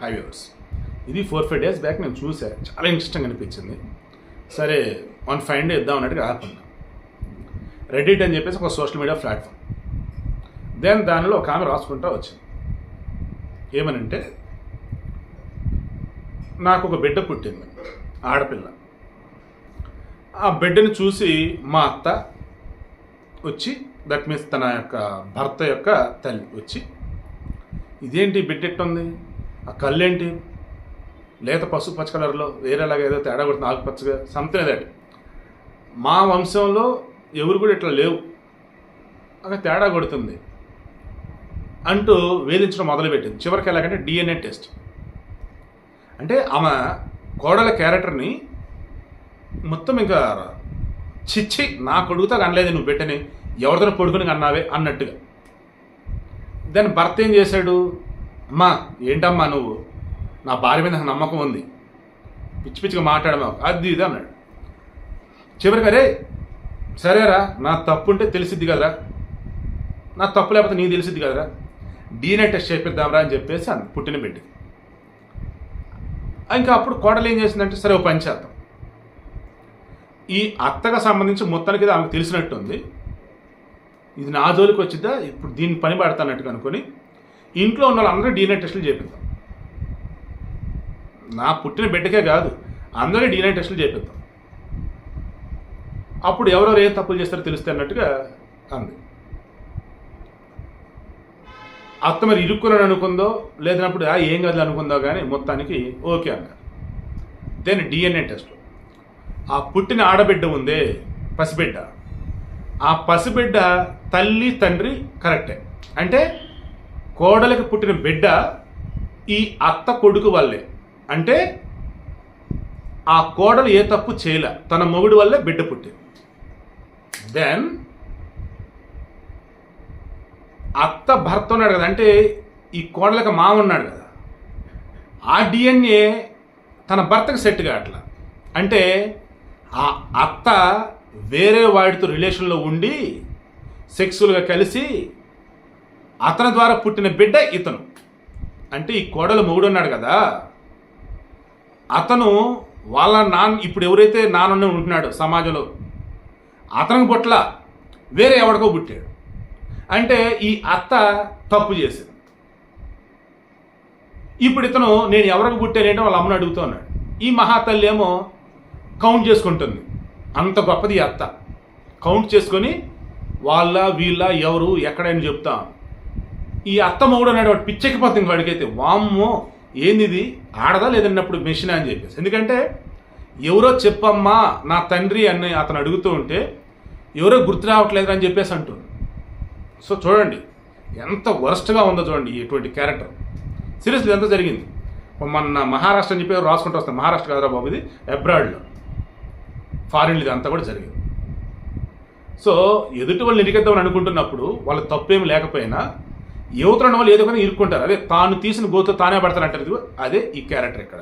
High viewers ఇది four five days back నేను చూసా. చాలా ఇంట్రెస్టింగ్ అనిపించింది. సరే వన్ ఫైవ్ డే ఇద్దాం అన్నట్టుగా ఆపున్నా రెడిట్ అని చెప్పేసి ఒక సోషల్ మీడియా ప్లాట్ఫామ్ దెన్ దానిలో ఒక ఆమె రాసుకుంటా వచ్చింది. ఏమనంటే నాకు ఒక బిడ్డ పుట్టింది. ఆడపిల్ల. ఆ బిడ్డని చూసి మా అత్త వచ్చి దట్ మీన్స్ తన యొక్క భర్త యొక్క తల్లి వచ్చి ఇదేంటి బిడ్డ ఎట్టుంది? ఆ కళ్ళేంటి? లేత పసుపు పచ్చ కలర్లో వేరేలాగా ఏదో తేడా కొడుతుంది ఆకుపచ్చగా సంథింగ్ దట్ మా వంశంలో ఎవరు కూడా ఇట్లా లేవు. అక్కడ తేడా కొడుతుంది. అంటూ వేధించడం మొదలుపెట్టింది. చివరికి ఎలాగంటే డిఎన్ఏ టెస్ట్ అంటే ఆమె కోడల క్యారెక్టర్ని మొత్తం ఇంకా చిచ్చి నా కొడుకుతో అనలేదు నువ్వు పెట్టని ఎవరితో పడుకుని అన్నావే అన్నట్టుగా. దాని భర్త ఏం చేశాడు? అమ్మా ఏంటమ్మా నువ్వు? నా భార్య మీద నమ్మకం ఉంది. పిచ్చి పిచ్చిగా మాట్లాడమా అది ఇది అన్నాడు. చివరికి అరే సరేరా నా తప్పు ఉంటే తెలిసిద్ది కదరా. నా తప్పు లేకపోతే నీకు తెలిసిద్ది కదరా. డీఎన్ఏ టెస్ట్ చేపిద్దాంరా అని చెప్పేసి అంది పుట్టిన బిడ్డ. ఇంకా అప్పుడు కోడలు ఏం చేసిందంటే సరే ఓ పని చేద్దాం. ఈ అత్తగా సంబంధించి మొత్తానికి ఆమెకు తెలిసినట్టుంది. ఇది నా జోలికి వచ్చిద్దా? ఇప్పుడు దీన్ని పని పడతానట్టుగా అనుకొని ఇంట్లో ఉన్న వాళ్ళందరూ డీఎన్ఏ టెస్టులు చేపిద్దాం. నా పుట్టిన బిడ్డకే కాదు అందరూ డీఎన్ఏ టెస్టులు చేపిద్దాం. అప్పుడు ఎవరెవరు ఏం తప్పులు చేస్తారో తెలుస్తే అన్నట్టుగా అంది. అత్త మరి ఇరుక్కునని అనుకుందో లేదన్నప్పుడు "ఆ, ఏం కాదు అనుకుందో కానీ మొత్తానికి ఓకే అన్నారు. దెన్ డిఎన్ఏ టెస్ట్ ఆ పుట్టిన ఆడబిడ్డ ఉందే పసిబిడ్డ. ఆ పసిబిడ్డ తల్లి తండ్రి కరెక్టే. అంటే కోడలికి పుట్టిన బిడ్డ ఈ అత్త కొడుకు వల్లే. అంటే ఆ కోడలు ఏ తప్పు చేయలే. తన మొగుడు వల్లే బిడ్డ పుట్టింది. దెన్ అత్త భర్త ఉన్నాడు కదా అంటే ఈ కోడలకి మామ ఉన్నాడు కదా. ఆ డిఎన్ఏ తన భర్తకు సెట్ కావట్లా. అంటే ఆ అత్త వేరే వాడితో రిలేషన్లో ఉండి సెక్సువల్గా కలిసి అతని ద్వారా పుట్టిన బిడ్డ ఇతను. అంటే ఈ కోడలు మొగుడున్నాడు కదా. అతను వాళ్ళ నాన్న ఇప్పుడు ఎవరైతే నాన్న ఉంటున్నాడో సమాజంలో అతనికి పుట్ల వేరే ఎవడికో పుట్టాడు. అంటే ఈ అత్త తప్పు చేసింది. ఇప్పుడు ఇతను నేను ఎవరికి పుట్టానేంటో వాళ్ళ అమ్మను అడుగుతూ ఉన్నాడు. ఈ మహాతల్లి ఏమో కౌంట్ చేసుకుంటుంది. అంత గొప్పది ఈ అత్త. కౌంట్ చేసుకొని వాళ్ళ వీళ్ళ ఎవరు ఎక్కడైనా చెప్తాను ఈ అత్త మొగుడు వాడు పిచ్చెక్కిపోతుంది వాడికైతే. వామ్మో ఏందిది? ఆడదా లేదన్నప్పుడు మెషిన్ అని చెప్పేసి. ఎందుకంటే ఎవరో చెప్పమ్మా నా తండ్రి అని అతను అడుగుతూ ఉంటే ఎవరో గుర్తు రావట్లేదు అని చెప్పేసి అంటుంది. సో చూడండి ఎంత వరస్ట్గా ఉందో చూడండి ఇటువంటి క్యారెక్టర్. సీరియస్లీ ఎంత జరిగింది. మొన్న మహారాష్ట్ర అని చెప్పి రాసుకుంటూ వస్తాం మహారాష్ట్ర కాదురా బాబు ఇది? అబ్రాడ్లో. ఫారిన్ ఇది అంతా కూడా జరిగింది. సో ఎదుటి వాళ్ళని ఇరికిద్దామని అనుకుంటున్నప్పుడు వాళ్ళ తప్పేం లేకపోయినా యువతలు వాళ్ళు ఏదో కానీ ఇరుక్కుంటారు. అదే తాను తీసిన గోతో తానే పడతారంటారు. అదే ఈ క్యారెక్టర్ ఇక్కడ.